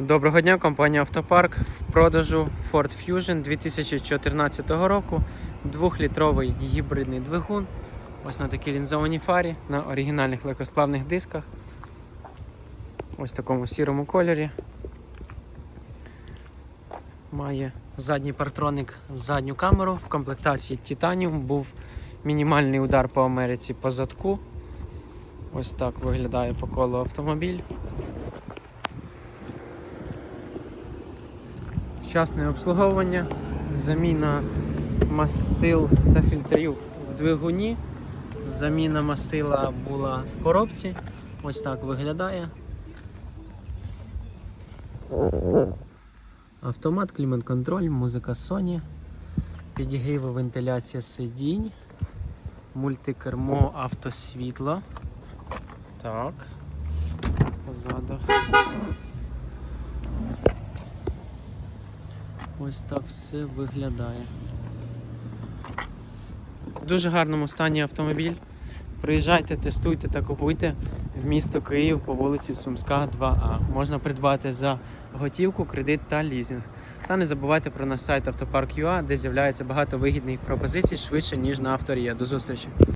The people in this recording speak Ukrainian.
Доброго дня, компанія Автопарк. В продажу Ford Fusion 2014 року. Двохлітровий гібридний двигун. Ось на такій лінзованій фарі, на оригінальних легкосплавних дисках. Ось в такому сірому кольорі. Має задній партроник, задню камеру. В комплектації Titanium був мінімальний удар по Америці по задку. Ось так виглядає по колу автомобіль. Вчасне обслуговування, заміна мастил та фільтрів в двигуні. Заміна мастила була в коробці. Ось так виглядає. Автомат, клімат-контроль, музика Sony, підігрів і вентиляція сидінь, мультикермо автосвітло. Так. Позаду. Ось так все виглядає. В дуже гарному стані автомобіль. Приїжджайте, тестуйте та купуйте в місто Київ по вулиці Сумська, 2А. Можна придбати за готівку, кредит та лізинг. Та не забувайте про наш сайт Автопарк.ua, де з'являється багато вигідних пропозицій швидше, ніж на авторія. До зустрічі!